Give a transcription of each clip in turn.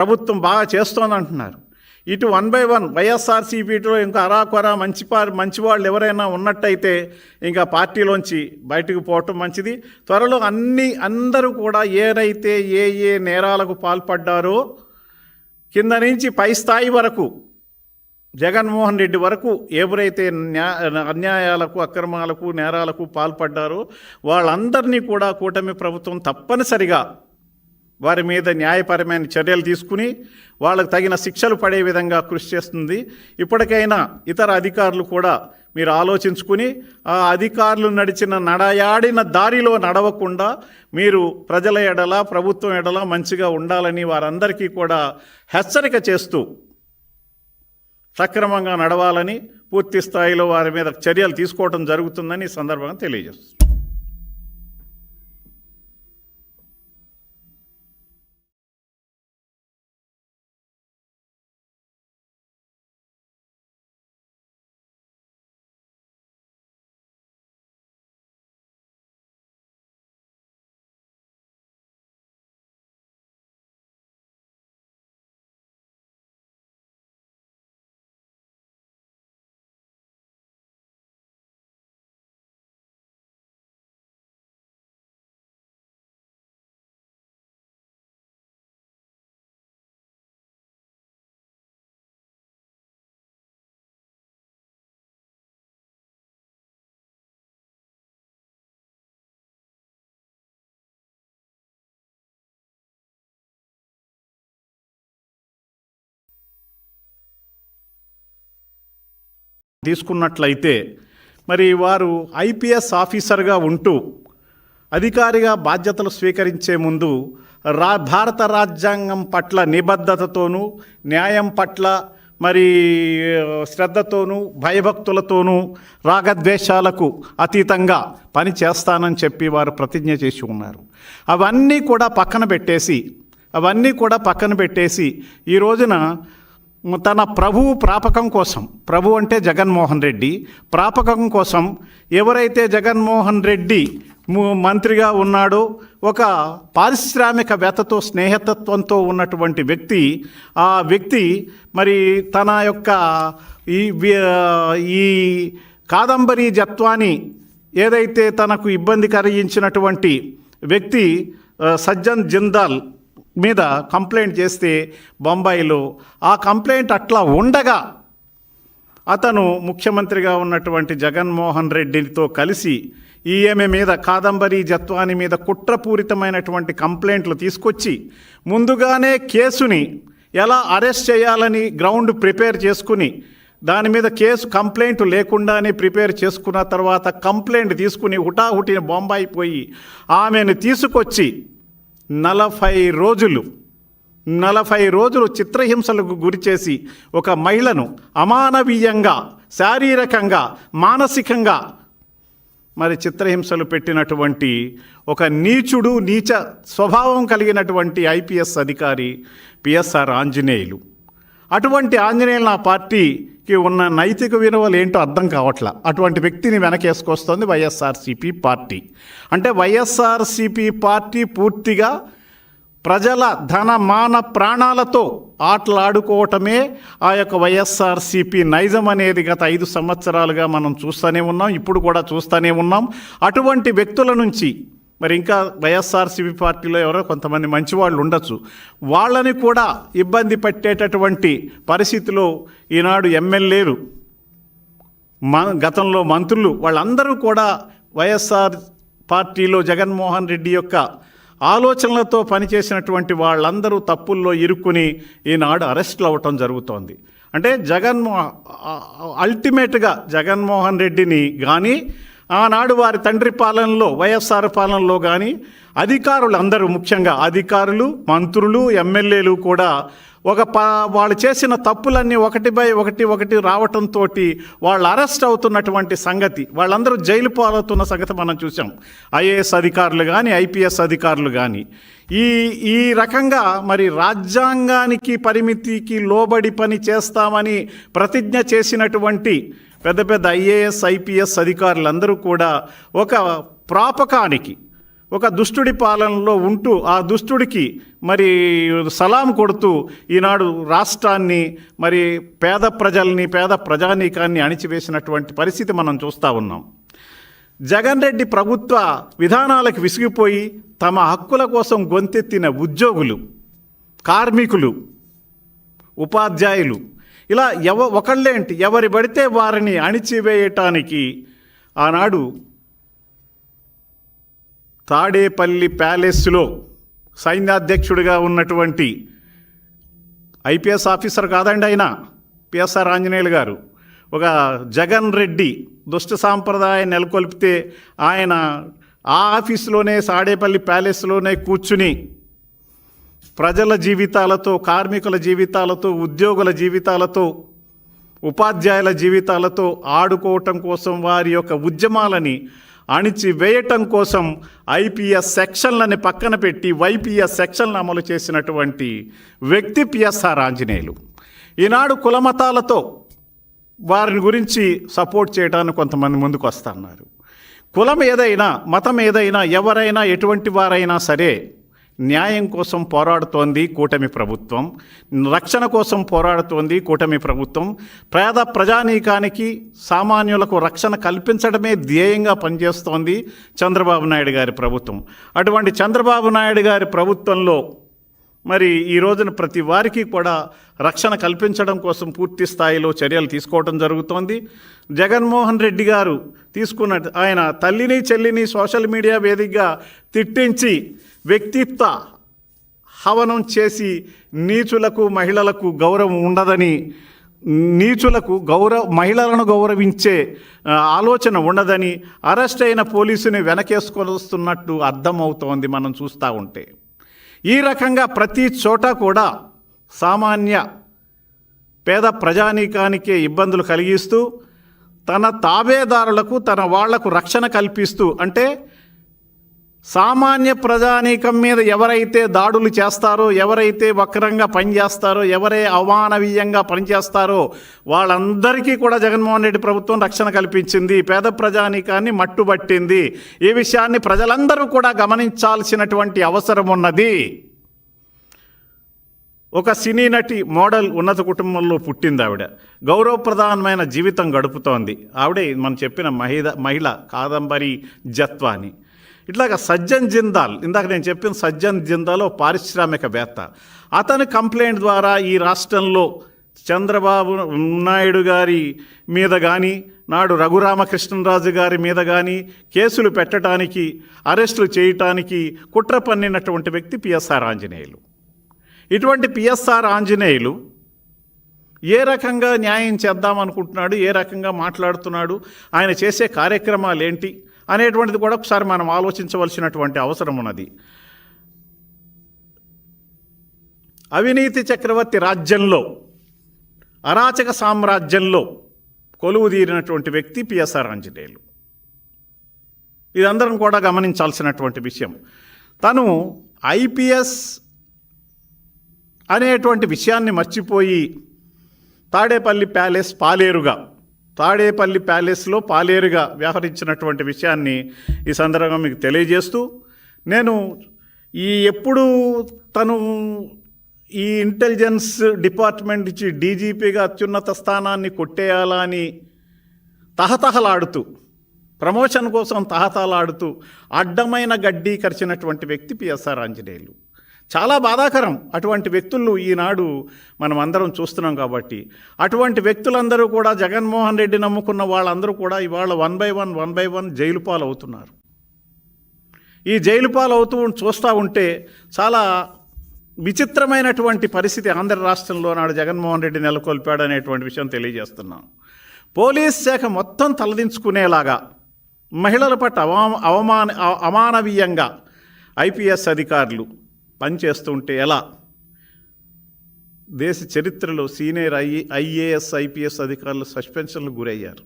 ప్రభుత్వం బాగా చేస్తోంది అంటున్నారు ఇటు వన్ బై వన్ వైఎస్ఆర్సీపీలో ఇంకా అరాకొరా మంచి మంచివాళ్ళు మంచి వాళ్ళు ఎవరైనా ఉన్నట్టయితే ఇంకా పార్టీలోంచి బయటకు పోవటం మంచిది. త్వరలో అన్ని అందరూ కూడా ఏదైతే ఏ ఏ నేరాలకు పాల్పడ్డారో కింద నుంచి పై స్థాయి వరకు జగన్మోహన్ రెడ్డి వరకు ఎవరైతే అన్యాయాలకు అక్రమాలకు నేరాలకు పాల్పడ్డారో వాళ్ళందరినీ కూడా కూటమి ప్రభుత్వం తప్పనిసరిగా వారి మీద న్యాయపరమైన చర్యలు తీసుకుని వాళ్ళకు తగిన శిక్షలు పడే విధంగా కృషి చేస్తుంది. ఇప్పటికైనా ఇతర అధికారులు కూడా మీరు ఆలోచించుకుని ఆ అధికారులు నడిచిన నడయాడిన దారిలో నడవకుండా మీరు ప్రజల ఎడల ప్రభుత్వం ఎడల మంచిగా ఉండాలని వారందరికీ కూడా హెచ్చరిక చేస్తూ సక్రమంగా నడవాలని పూర్తి స్థాయిలో వారి మీద చర్యలు తీసుకోవడం జరుగుతుందని ఈ సందర్భంగా తెలియజేస్తుంది తీసుకున్నట్లయితే మరి వారు ఐపీఎస్ ఆఫీసర్గా ఉంటూ అధికారిగా బాధ్యతలు స్వీకరించే ముందు రా భారత రాజ్యాంగం పట్ల నిబద్ధతతోనూ న్యాయం పట్ల మరి శ్రద్ధతోనూ భయభక్తులతోనూ రాగద్వేషాలకు అతీతంగా పని చేస్తానని చెప్పి వారు ప్రతిజ్ఞ చేసి ఉన్నారు. అవన్నీ కూడా పక్కన పెట్టేసి అవన్నీ కూడా పక్కన పెట్టేసి ఈ రోజున తన ప్రభువు ప్రాపకం కోసం ప్రభు అంటే జగన్మోహన్ రెడ్డి ప్రాపకం కోసం ఎవరైతే జగన్మోహన్ రెడ్డి మంత్రిగా ఉన్నాడో ఒక పారిశ్రామికవేత్తతో స్నేహితత్వంతో ఉన్నటువంటి వ్యక్తి ఆ వ్యక్తి మరి తన యొక్క ఈ ఈ కాదంబరి జత్వాన్ని ఏదైతే తనకు ఇబ్బంది కలిగించినటువంటి వ్యక్తి సజ్జన్ జిందాల్ మీద కంప్లైంట్ చేస్తే బొంబాయిలో ఆ కంప్లైంట్ అట్లా ఉండగా అతను ముఖ్యమంత్రిగా ఉన్నటువంటి జగన్మోహన్ రెడ్డితో కలిసి ఈఎంఏ మీద కాదంబరి జత్వాని మీద కుట్రపూరితమైనటువంటి కంప్లైంట్లు తీసుకొచ్చి ముందుగానే కేసుని ఎలా అరెస్ట్ చేయాలని గ్రౌండ్ ప్రిపేర్ చేసుకుని దాని మీద కేసు కంప్లైంట్ లేకుండానే ప్రిపేర్ చేసుకున్న తర్వాత కంప్లైంట్ తీసుకుని హుటాహుటిన బొంబాయి పోయి ఆమెను తీసుకొచ్చి నలభై రోజులు నలభై రోజులు చిత్రహింసలకు గురిచేసి ఒక మహిళను అమానవీయంగా శారీరకంగా మానసికంగా మరి చిత్రహింసలు పెట్టినటువంటి ఒక నీచుడు నీచ స్వభావం కలిగినటువంటి ఐపీఎస్ అధికారి పిఎస్ఆర్ ఆంజనేయులు. అటువంటి ఆంజనేయులు నా పార్టీకి ఉన్న నైతిక విలువలు ఏంటో అర్థం కావట్లా. అటువంటి వ్యక్తిని వెనకేసుకొస్తుంది వైఎస్ఆర్సీపీ పార్టీ. అంటే వైఎస్ఆర్సీపీ పార్టీ పూర్తిగా ప్రజల ధన మాన ప్రాణాలతో ఆటలాడుకోవటమే ఆ యొక్క వైఎస్ఆర్సీపీ నైజం అనేది గత ఐదు సంవత్సరాలుగా మనం చూస్తూనే ఉన్నాం ఇప్పుడు కూడా చూస్తూనే ఉన్నాం. అటువంటి వ్యక్తుల నుంచి మరి ఇంకా వైఎస్ఆర్సీపీ పార్టీలో ఎవరో కొంతమంది మంచి వాళ్ళు ఉండొచ్చు. వాళ్ళని కూడా ఇబ్బంది పెట్టేటటువంటి పరిస్థితిలో ఈనాడు ఎమ్మెల్యేలు మన గతంలో మంత్రులు వాళ్ళందరూ కూడా వైఎస్ఆర్ పార్టీలో జగన్మోహన్ రెడ్డి యొక్క ఆలోచనలతో పనిచేసినటువంటి వాళ్ళందరూ తప్పుల్లో ఇరుక్కుని ఈనాడు అరెస్టులు అవ్వటం జరుగుతోంది. అంటే జగన్మో అల్టిమేట్గా జగన్మోహన్ రెడ్డిని కానీ ఆనాడు వారి తండ్రి పాలనలో వైఎస్ఆర్ పాలనలో కానీ అధికారులు అందరూ ముఖ్యంగా అధికారులు మంత్రులు ఎమ్మెల్యేలు కూడా ఒక ప వాళ్ళు చేసిన తప్పులన్నీ ఒకటి బై ఒకటి ఒకటి రావటంతో వాళ్ళు అరెస్ట్ అవుతున్నటువంటి సంగతి వాళ్ళందరూ జైలు పాలవుతున్న సంగతి మనం చూసాం ఐఏఎస్ అధికారులు కానీ ఐపీఎస్ అధికారులు కానీ ఈ ఈ రకంగా మరి రాజ్యాంగానికి పరిమితికి లోబడి పని చేస్తామని ప్రతిజ్ఞ చేసినటువంటి పెద్ద పెద్ద ఐఏఎస్ ఐపీఎస్ అధికారులందరూ కూడా ఒక ప్రాపకానికి ఒక దుష్టుడి పాలనలో ఉంటూ ఆ దుష్టుడికి మరి సలాం కొడుతూ ఈనాడు రాష్ట్రాన్ని మరి పేద ప్రజల్ని పేద ప్రజానీకాన్ని అణిచివేసినటువంటి పరిస్థితి మనం చూస్తూ ఉన్నాం. జగన్ రెడ్డి ప్రభుత్వ విధానాలకు విసిగిపోయి తమ హక్కుల కోసం గొంతెత్తిన ఉద్యోగులు కార్మికులు ఉపాధ్యాయులు ఇలా ఎవ ఒకళ్ళేంటి ఎవరి పడితే వారిని అణిచివేయటానికి ఆనాడు తాడేపల్లి ప్యాలెస్లో సైన్యాధ్యక్షుడిగా ఉన్నటువంటి ఐపీఎస్ ఆఫీసర్ కాదండి ఆయన పిఎస్ఆర్ ఆంజనేయులు గారు. ఒక జగన్ రెడ్డి దుష్ట సాంప్రదాయం నెలకొల్పితే ఆయన ఆ ఆఫీసులోనే సాడేపల్లి ప్యాలెస్లోనే కూర్చుని ప్రజల జీవితాలతో కార్మికుల జీవితాలతో ఉద్యోగుల జీవితాలతో ఉపాధ్యాయుల జీవితాలతో ఆడుకోవటం కోసం వారి యొక్క ఉద్యమాలని అణిచివేయటం కోసం ఐపీఎస్ సెక్షన్లని పక్కన పెట్టి వైపీఎస్ సెక్షన్లు అమలు చేసినటువంటి వ్యక్తి పిఎస్ఆర్ ఆంజనేయులు. ఈనాడు కులమతాలతో వారిని గురించి సపోర్ట్ చేయడానికి కొంతమంది ముందుకు వస్తున్నారు. కులం ఏదైనా మతం ఏదైనా ఎవరైనా ఎటువంటి వారైనా సరే న్యాయం కోసం పోరాడుతోంది కూటమి ప్రభుత్వం రక్షణ కోసం పోరాడుతోంది కూటమి ప్రభుత్వం పేద ప్రజానీకానికి సామాన్యులకు రక్షణ కల్పించడమే ధ్యేయంగా పనిచేస్తోంది చంద్రబాబు నాయుడు గారి ప్రభుత్వం. అటువంటి చంద్రబాబు నాయుడు గారి ప్రభుత్వంలో మరి ఈ రోజున ప్రతి వారికి కూడా రక్షణ కల్పించడం కోసం పూర్తి స్థాయిలో చర్యలు తీసుకోవడం జరుగుతోంది. జగన్మోహన్ రెడ్డి గారు తీసుకున్న ఆయన తల్లిని చెల్లిని సోషల్ మీడియా వేదికగా తిట్టించి వ్యక్తిత్వ హవనం చేసి నీచులకు మహిళలకు గౌరవం ఉండదని నీచులకు గౌరవ మహిళలను గౌరవించే ఆలోచన ఉండదని అరెస్ట్ అయిన పోలీసుని వెనకేసుకొస్తున్నట్టు అర్థమవుతోంది మనం చూస్తూ ఉంటే. ఈ రకంగా ప్రతి చోట కూడా సామాన్య పేద ప్రజానీకానికే ఇబ్బందులు కలిగిస్తూ తన తాబేదారులకు తన వాళ్ళకు రక్షణ కల్పిస్తూ అంటే సామాన్య ప్రజానీకం మీద ఎవరైతే దాడులు చేస్తారో ఎవరైతే వక్రంగా పనిచేస్తారో ఎవరే అవానవీయంగా పనిచేస్తారో వాళ్ళందరికీ కూడా జగన్మోహన్ రెడ్డి ప్రభుత్వం రక్షణ కల్పించింది పేద ప్రజానీకాన్ని మట్టుబట్టింది. ఈ విషయాన్ని ప్రజలందరూ కూడా గమనించాల్సినటువంటి అవసరం ఉన్నది. ఒక సినీ నటి మోడల్ ఉన్నత కుటుంబంలో పుట్టింది ఆవిడ. గౌరవప్రధానమైన జీవితం గడుపుతోంది. ఆవిడే మనం చెప్పిన మహిళ మహిళ కాదంబరి జత్వాని. ఇట్లాగ సజ్జన్ జిందాల్ ఇందాక నేను చెప్పిన సజ్జన్ జిందాల్ ఓ పారిశ్రామికవేత్త. అతని కంప్లైంట్ ద్వారా ఈ రాష్ట్రంలో చంద్రబాబు నాయుడు గారి మీద కానీ నాడు రఘురామకృష్ణరాజు గారి మీద కానీ కేసులు పెట్టడానికి అరెస్టులు చేయటానికి కుట్ర పన్నినటువంటి వ్యక్తి పిఎస్ఆర్ ఆంజనేయులు. ఇటువంటి పిఎస్ఆర్ ఆంజనేయులు ఏ రకంగా న్యాయం చేద్దాం అనుకుంటున్నాడు ఏ రకంగా మాట్లాడుతున్నాడు ఆయన చేసే కార్యక్రమాలు ఏంటి అనేటువంటిది కూడా ఒకసారి మనం ఆలోచించవలసినటువంటి అవసరం ఉన్నది. అవినీతి చక్రవర్తి రాజ్యంలో అరాచక సామ్రాజ్యంలో కొలువు తీరినటువంటి వ్యక్తి పిఎస్ఆర్ ఆంజనేయులు ఇదందరం కూడా గమనించాల్సినటువంటి విషయం. తను ఐపిఎస్ అనేటువంటి విషయాన్ని మర్చిపోయి తాడేపల్లి ప్యాలెస్ పాలేరుగా తాడేపల్లి ప్యాలెస్లో పాలేరుగా వ్యవహరించినటువంటి విషయాన్ని ఈ సందర్భంగా మీకు తెలియజేస్తూ నేను ఈ ఎప్పుడు తను ఈ ఇంటెలిజెన్స్ డిపార్ట్మెంట్ నుంచి డీజీపీగా అత్యున్నత స్థానాన్ని కొట్టేయాలా అని తహతహలాడుతూ ప్రమోషన్ కోసం తహతహలాడుతూ అడ్డమైన గడ్డి కరిచినటువంటి వ్యక్తి పిఎస్ఆర్ ఆంజనేయులు. చాలా బాధాకరం. అటువంటి వ్యక్తులు ఈనాడు మనం అందరం చూస్తున్నాం కాబట్టి. అటువంటి వ్యక్తులందరూ కూడా జగన్మోహన్ రెడ్డి నమ్ముకున్న వాళ్ళందరూ కూడా ఇవాళ one by one one by one jail పాలవుతున్నారు. ఈ జైలు పాలవుతూ అవుతూ చూస్తూ ఉంటే చాలా విచిత్రమైనటువంటి పరిస్థితి ఆంధ్ర రాష్ట్రంలో నాడు జగన్మోహన్ రెడ్డి నెలకొల్పాడు అనేటువంటి విషయం తెలియజేస్తున్నాం. పోలీస్ శాఖ మొత్తం తలదించుకునేలాగా మహిళల పట్ల అవమా అవమాన అమానవీయంగా ఐపీఎస్ అధికారులు పనిచేస్తుంటే ఎలా? దేశ చరిత్రలో సీనియర్ ఐ ఐఏఎస్ ఐపీఎస్ అధికారులు సస్పెన్షన్లు గురయ్యారు.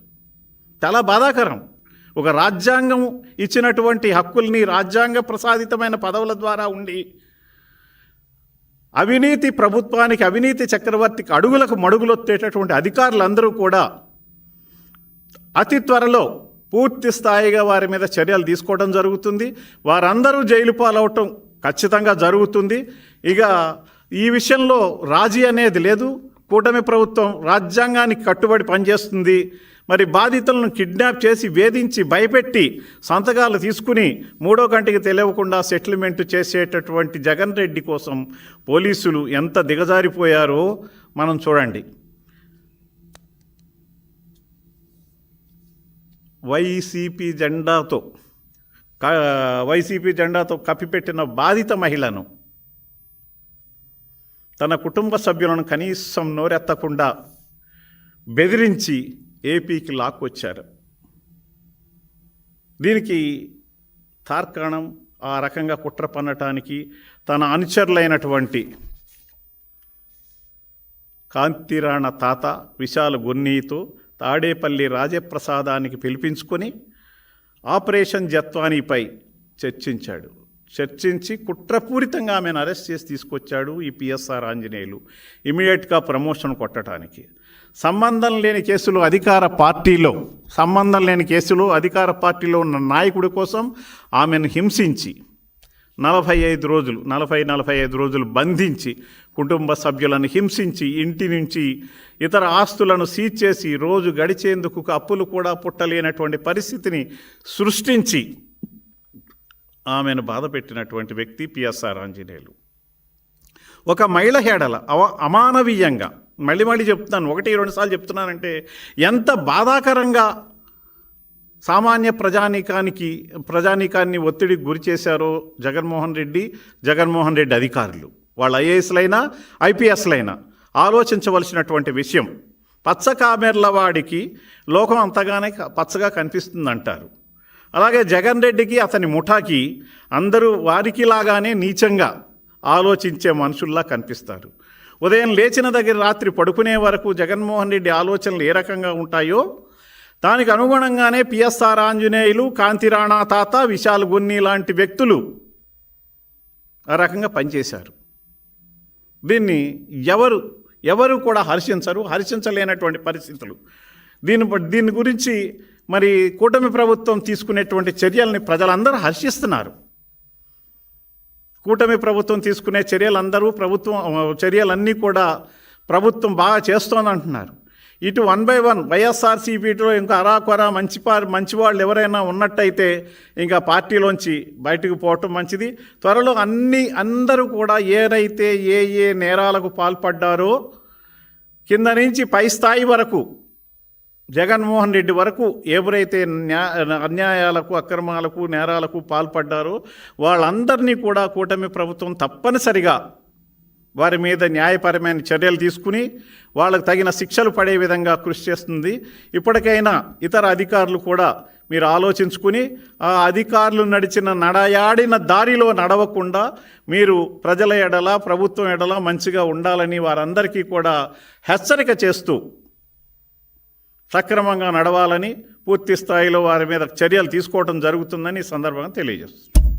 చాలా బాధాకరం. ఒక రాజ్యాంగం ఇచ్చినటువంటి హక్కుల్ని రాజ్యాంగ ప్రసాదితమైన పదవుల ద్వారా ఉండి అవినీతి ప్రభుత్వానికి అవినీతి చక్రవర్తికి అడుగులకు మడుగులొత్తేటటువంటి అధికారులందరూ కూడా అతి త్వరలో పూర్తి స్థాయిగా వారి మీద చర్యలు తీసుకోవడం జరుగుతుంది. వారందరూ జైలు పాలవటం ఖచ్చితంగా జరుగుతుంది. ఇక ఈ విషయంలో రాజీ అనేది లేదు. కూటమి ప్రభుత్వం రాజ్యాంగానికి కట్టుబడి పనిచేస్తుంది. మరి బాధితులను కిడ్నాప్ చేసి వేధించి భయపెట్టి సంతకాలు తీసుకుని మూడో గంటకి తెలియకుండా సెటిల్మెంట్ చేసేటటువంటి జగన్ రెడ్డి కోసం పోలీసులు ఎంత దిగజారిపోయారో మనం చూడండి. వైసీపీ జెండాతో వైసీపీ జెండాతో కప్పిపెట్టిన బాధిత మహిళను తన కుటుంబ సభ్యులను కనీసం నోరెత్తకుండా బెదిరించి ఏపీకి లాక్కొచ్చారు. దీనికి తార్కాణం ఆ రకంగా కుట్ర పన్నటానికి తన అనుచరులైనటువంటి కాంతిరాణ తాత విశాల గున్నీతో తాడేపల్లి రాజప్రసాదానికి పిలిపించుకొని ఆపరేషన్ జత్వానీపై చర్చించాడు. చర్చించి కుట్రపూరితంగా ఆమెను అరెస్ట్ చేసి తీసుకొచ్చాడు ఈ పిఎస్ఆర్ ఆంజనేయులు. ఇమీడియట్గా ప్రమోషన్ కొట్టడానికి. సంబంధం లేని కేసులు అధికార పార్టీలో సంబంధం లేని కేసులు అధికార పార్టీలో ఉన్న నాయకుడి కోసం ఆమెను హింసించి నలభై ఐదు రోజులు నలభై నలభై ఐదు రోజులు బంధించి కుటుంబ సభ్యులను హింసించి ఇంటి నుంచి ఇతర ఆస్తులను సీజ్ చేసి రోజు గడిచేందుకు అప్పులు కూడా పుట్టలేనటువంటి పరిస్థితిని సృష్టించి ఆమెను బాధపెట్టినటువంటి వ్యక్తి పిఎస్ఆర్ ఆంజనేయులు. ఒక మహిళ హేడల అవ అమానవీయంగా మళ్ళీ మళ్ళీ చెప్తున్నాను ఒకటి రెండుసార్లు చెప్తున్నానంటే ఎంత బాధాకరంగా సామాన్య ప్రజానీకానికి ప్రజానీకాన్ని ఒత్తిడికి గురి చేశారో జగన్మోహన్ రెడ్డి జగన్మోహన్ రెడ్డి అధికారులు. వాళ్ళు ఐఏఎస్లైనా ఐపీఎస్లైనా ఆలోచించవలసినటువంటి విషయం పచ్చ కామెర్ల వాడికి లోకం అంతగానే పచ్చగా కనిపిస్తుందంటారు. అలాగే జగన్ రెడ్డికి అతని ముఠాకి అందరూ వారికి లాగానే నీచంగా ఆలోచించే మనుషుల్లా కనిపిస్తారు. ఉదయం లేచిన దగ్గర రాత్రి పడుకునే వరకు జగన్మోహన్ రెడ్డి ఆలోచనలు ఏ రకంగా ఉంటాయో దానికి అనుగుణంగానే పిఎస్ఆర్ ఆంజనేయులు కాంతిరాణా తాత విశాల్ గున్ని లాంటి వ్యక్తులు ఆ రకంగా పనిచేశారు. దీన్ని ఎవరు ఎవరు కూడా హర్షించరు హర్షించలేనటువంటి పరిస్థితులు. దీని దీని గురించి మరి కూటమి ప్రభుత్వం తీసుకునేటువంటి చర్యల్ని ప్రజలందరూ హర్షిస్తున్నారు. కూటమి ప్రభుత్వం తీసుకునే చర్యలందరూ ప్రభుత్వం చర్యలన్నీ కూడా ప్రభుత్వం బాగా చేస్తోంది అంటున్నారు ఇటు వన్ బై వన్ వైఎస్ఆర్సీపీలో ఇంకా అరాకొరా మంచి పా- మంచి వాళ్ళు ఎవరైనా ఉన్నట్టయితే ఇంకా పార్టీలోంచి బయటకు పోవటం మంచిది. త్వరలో అన్ని అందరూ కూడా ఏదైతే ఏ ఏ నేరాలకు పాల్పడ్డారో కింద నుంచి పై స్థాయి వరకు జగన్మోహన్ రెడ్డి వరకు ఎవరైతే అన్యాయాలకు అక్రమాలకు నేరాలకు పాల్పడ్డారో వాళ్ళందరినీ కూడా కూటమి ప్రభుత్వం తప్పనిసరిగా వారి మీద న్యాయపరమైన చర్యలు తీసుకుని వాళ్ళకు తగిన శిక్షలు పడే విధంగా కృషి చేస్తుంది. ఇప్పటికైనా ఇతర అధికారులు కూడా మీరు ఆలోచించుకుని ఆ అధికారులు నడిచిన నడయాడిన దారిలో నడవకుండా మీరు ప్రజల ఎడల ప్రభుత్వం ఎడల మంచిగా ఉండాలని వారందరికీ కూడా హెచ్చరిక చేస్తూ సక్రమంగా నడవాలని పూర్తి స్థాయిలో వారి మీద చర్యలు తీసుకోవడం జరుగుతుందని ఈ సందర్భంగా తెలియజేస్తుంది